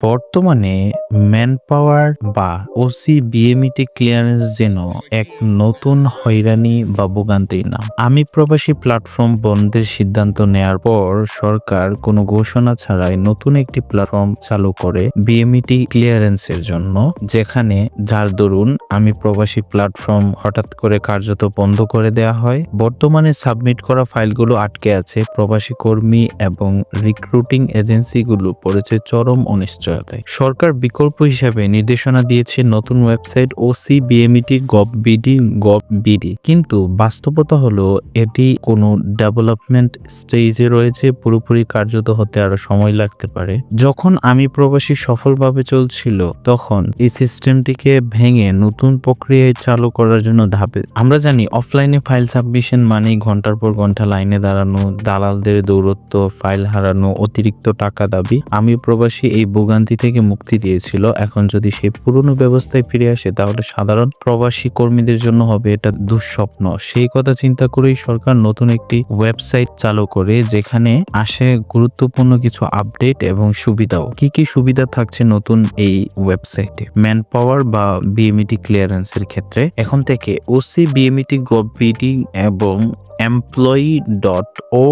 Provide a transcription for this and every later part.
বর্তমানে man power বা OC BMET clearance যেন এক নতুন হয়রানি বা ভোগান্তির নাম। আমি প্রবাসী প্ল্যাটফর্ম বন্ধের সিদ্ধান্ত নেয়ার পর সরকার কোনো ঘোষণা ছাড়াই নতুন একটি প্ল্যাটফর্ম চালু করে বিএমইটি ক্লিয়ারেন্সের জন্য, যেখানে যার দরুন আমি প্রবাসী প্ল্যাটফর্ম হঠাৎ করে কার্যত বন্ধ করে দেয়া হয়। বর্তমানে সাবমিট করা ফাইলগুলো আটকে আছে প্রবাসী কর্মী এবং রিক্রুটিং এজেন্সিগুলো পড়েছে চরম অনিশ্চয়তায় সরকার বিকল্প হিসাবে নির্দেশনা দিয়েছে নতুন website OC BMET gov BD gov BD কিন্তু বাস্তবতা হলো, এটি কোনো ডেভেলপমেন্ট স্টেজে রয়েছে, পুরোপুরি কার্যত হতে আরও সময় লাগতে পারে। যখন আমি প্রবাসী সফলভাবে চলছিল, তখন এই সিস্টেমটিকে ভেঙে নতুন প্রক্রিয়ায় চালু করার জন্য ধাপে। আমরা জানি, অফলাইনে ফাইল সাবমিশন মানেই ঘণ্টার পর ঘণ্টা লাইনে দাঁড়ানো, দালালদের দৌরত্ব, ফাইল হারানো, অতিরিক্ত টাকা দাবি। আমি প্রবাসী এই ভোগান্তি থেকে মুক্তি দিয়েছিল। এখন যদি সেই পুরনো ব্যবস্থায় ফিরে আসে, তাহলে সাধারণ প্রবাসী কর্মীদের জন্য হবে এটা দুঃস্বপ্ন। সেই কথা চিন্তা করেই সরকার নতুন একটি ওয়েবসাইট চালু করে, যেখানে আসে গুরুত্বপূর্ণ কিছু আপডেট এবং সুবিধাও। কি কি সুবিধা থাকছে নতুন এই ওয়েবসাইটে? ম্যান পাওয়ার বা বিএমইটি ক্লিয়ারেন্সের ক্ষেত্রে। এখন থেকে ওসি বিএমইটি গভ এবং employee dot O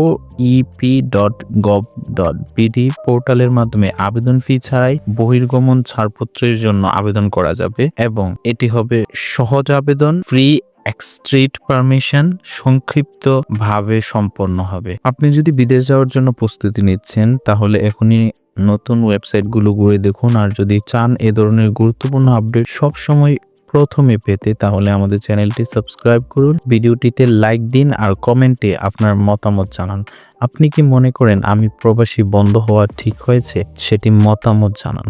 EP dot gov dot BD পোর্টালের মাধ্যমে আবেদন ফি ছাড়াই বহির্গমন ছাড়পত্রের জন্য আবেদন করা যাবে এবং এটি হবে সহজ আবেদন, ফ্রি এক্সট্রিট পারমিশন সংক্ষিপ্ত ভাবে সম্পন্ন হবে। আপনি যদি বিদেশ যাওয়ার জন্য প্রস্তুতি নিচ্ছেন, তাহলে এখনই নতুন ওয়েবসাইটগুলো ঘুরে দেখুন। আর যদি চান এ ধরনের গুরুত্বপূর্ণ আপডেট সব সময় প্রথমে পেতে তাহলে আমাদের চ্যানেলটি সাবস্ক্রাইব করুন, ভিডিওটিতে লাইক দিন আর কমেন্টে আপনার মতামত জানান। আপনি কি মনে করেন আমি প্রবাসী বন্ধ হওয়া ঠিক হয়েছে? সেটি মতামত জানান।